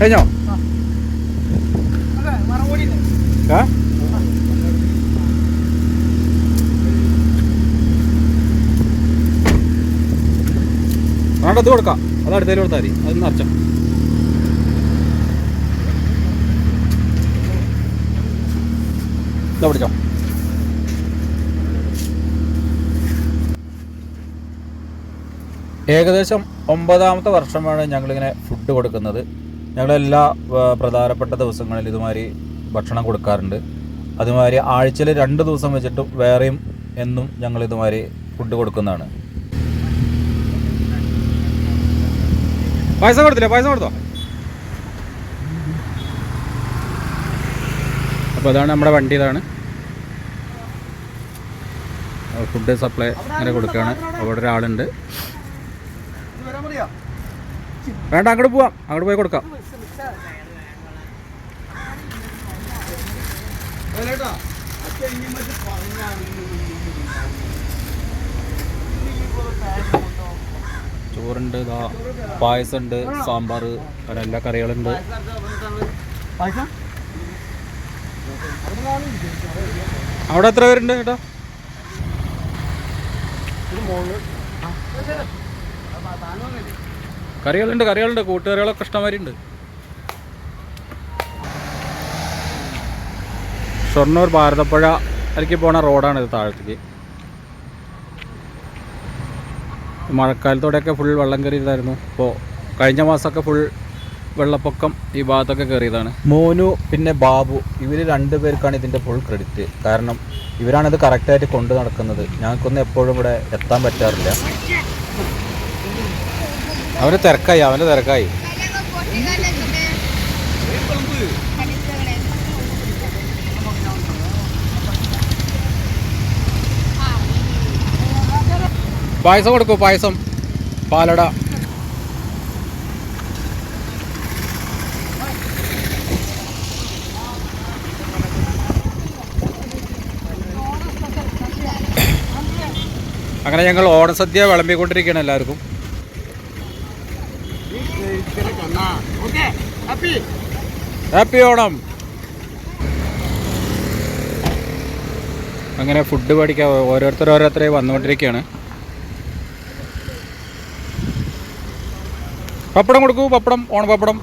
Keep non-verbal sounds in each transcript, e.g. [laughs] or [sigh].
കഴിഞ്ഞോ? ഏ? ഇത് കൊടുക്കാം. അത് അടുത്തേക്ക് കൊടുത്താൽ മതി. അത് നിറച്ച ഇതാ പിടിച്ചോ. ഏകദേശം ഒമ്പതാമത്തെ വർഷമാണ് ഞങ്ങളിങ്ങനെ ഫുഡ് കൊടുക്കുന്നത്. ഞങ്ങളെല്ലാ പ്രധാനപ്പെട്ട ദിവസങ്ങളിൽ ഇതുമാതിരി ഭക്ഷണം കൊടുക്കാറുണ്ട്. അതുമാതിരി ആഴ്ചയിൽ രണ്ട് ദിവസം വെച്ചിട്ട് വേറെയും എന്നും ഞങ്ങൾ ഇതുമാതിരി ഫുഡ് കൊടുക്കുന്നതാണ്. പൈസ കൊടുത്തില്ലേ? പൈസ കൊടുത്തോ? അപ്പോൾ അതാണ് നമ്മുടെ വണ്ടി ഇതാണ്. ഫുഡ് സപ്ലൈ അങ്ങനെ കൊടുക്കുകയാണ് അവിടെ ഒരാളുണ്ട്. വേണ്ട അങ്ങോട്ട് പോവാം. അങ്ങോട്ട് പോയി കൊടുക്കാം. ചോറുണ്ട് ഇതാ പായസമുണ്ട് സാമ്പാർ അങ്ങനെ എല്ലാ കറികളുണ്ട് അവിടെ എത്ര പേരുണ്ട് ചേട്ടാ കറികളുണ്ട് കറികളുണ്ട്. കൂട്ടുകറികളൊക്കെ ഇഷ്ടംമാതിരി ഉണ്ട് ഷൊർണൂർ ഭാരതപ്പുഴ അതിലേക്ക് പോണ റോഡാണ് ഇത് താഴത്തേക്ക്. മഴക്കാലത്തോടെയൊക്കെ ഫുൾ വെള്ളം കയറിയതായിരുന്നു. ഇപ്പോൾ കഴിഞ്ഞ മാസമൊക്കെ ഫുൾ വെള്ളപ്പൊക്കം ഈ ഭാഗത്തൊക്കെ കയറിയതാണ്. മോനു പിന്നെ ബാബു ഇവർ രണ്ടുപേർക്കാണ് ഇതിന്റെ ഫുൾ ക്രെഡിറ്റ് കാരണം ഇവരാണ് ഇത് കറക്റ്റായിട്ട് കൊണ്ടു നടക്കുന്നത്. ഞങ്ങൾക്കൊന്നും എപ്പോഴും ഇവിടെ എത്താൻ പറ്റാറില്ല. അവന് തിരക്കായി അവന്റെ തിരക്കായി. പായസം കൊടുക്കൂ പായസം. പാലട. അങ്ങനെ ഞങ്ങൾ ഓണസദ്യ വിളമ്പിക്കൊണ്ടിരിക്കുകയാണ് എല്ലാവർക്കും. ഹാപ്പി. ഓണം. അങ്ങനെ ഫുഡ് പഠിക്കാൻ ഓരോരുത്തർ ഓരോരുത്തരെ വന്നുകൊണ്ടിരിക്കുകയാണ്. പപ്പടം കൊടുക്കൂ പപ്പടം ഓണ പപ്പടം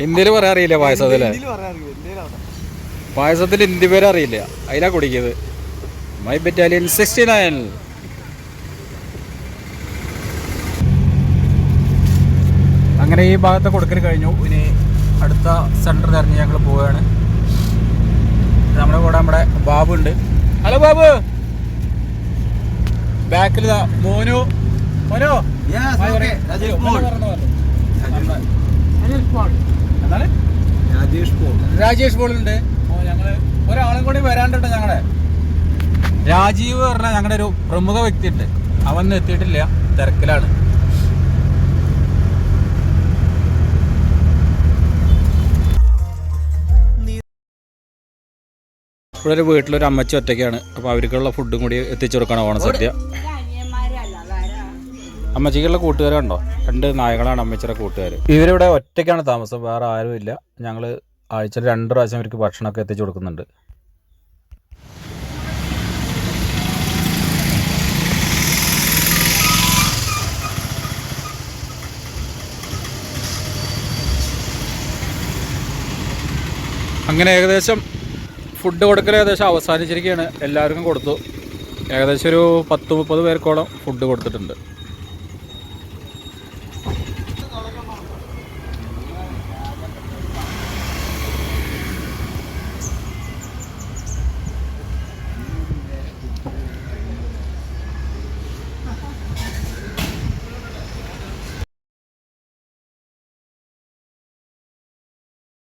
ഹിന്ദിയിൽ [laughs] പറയാൻ അറിയില്ല പായസത്തിൽ പായസത്തിൽ ഹിന്ദി പേര് അറിയില്ല. അതിലാ കുടിക്കുന്നത് മൈ ബറ്റാലിയൻ സിക്സ്റ്റി നയൻ അങ്ങനെ ഈ ഭാഗത്ത് കൊടുക്കൽ കഴിഞ്ഞു. ഇനി അടുത്ത സെന്റർ തിരഞ്ഞ് ഞങ്ങൾ പോവുകയാണ്. നമ്മുടെ കൂടെ നമ്മുടെ ബാബു ഉണ്ട്. ഹലോ ബാബു. ബാക്കിൽ മോനു. മോനോ. രാജേഷ് പോൾ. പറഞ്ഞോ, പറഞ്ഞോ. എന്താണ്? രാജേഷ് പോൾ രാജേഷ് പോളുണ്ട് ഓ ഞങ്ങൾ ഒരാളും കൂടി വരാണ്ടോ ഞങ്ങളെ. രാജീവ് പറഞ്ഞ ഞങ്ങളുടെ ഒരു പ്രമുഖ വ്യക്തി ഉണ്ട് അവൻ എത്തിയിട്ടില്ല. തിരക്കിലാണ്. ഇവിടെ ഒരു വീട്ടിലൊരു അമ്മച്ചി ഒറ്റയ്ക്കാണ്. അപ്പോൾ അവർക്കുള്ള ഫുഡും കൂടി എത്തിച്ചു കൊടുക്കണം ഓണസദ്യ അമ്മച്ചിക്കുള്ള കൂട്ടുകാരുണ്ടോ? രണ്ട് നായകളാണ് അമ്മച്ചിയുടെ കൂട്ടുകാർ ഇവരിവിടെ ഒറ്റയ്ക്കാണ് താമസം വേറെ ആരും ഇല്ല. ഞങ്ങൾ ആഴ്ചയിൽ രണ്ട് പ്രാവശ്യം ഇവർക്ക് ഭക്ഷണമൊക്കെ എത്തിച്ചു കൊടുക്കുന്നുണ്ട്. അങ്ങനെ ഏകദേശം ഫുഡ് കൊടുക്കൽ ഏകദേശം അവസാനിച്ചിരിക്കുകയാണ്. എല്ലാവർക്കും കൊടുത്തു. ഏകദേശം ഒരു പത്ത് മുപ്പത് പേർക്കോളം ഫുഡ് കൊടുത്തിട്ടുണ്ട്.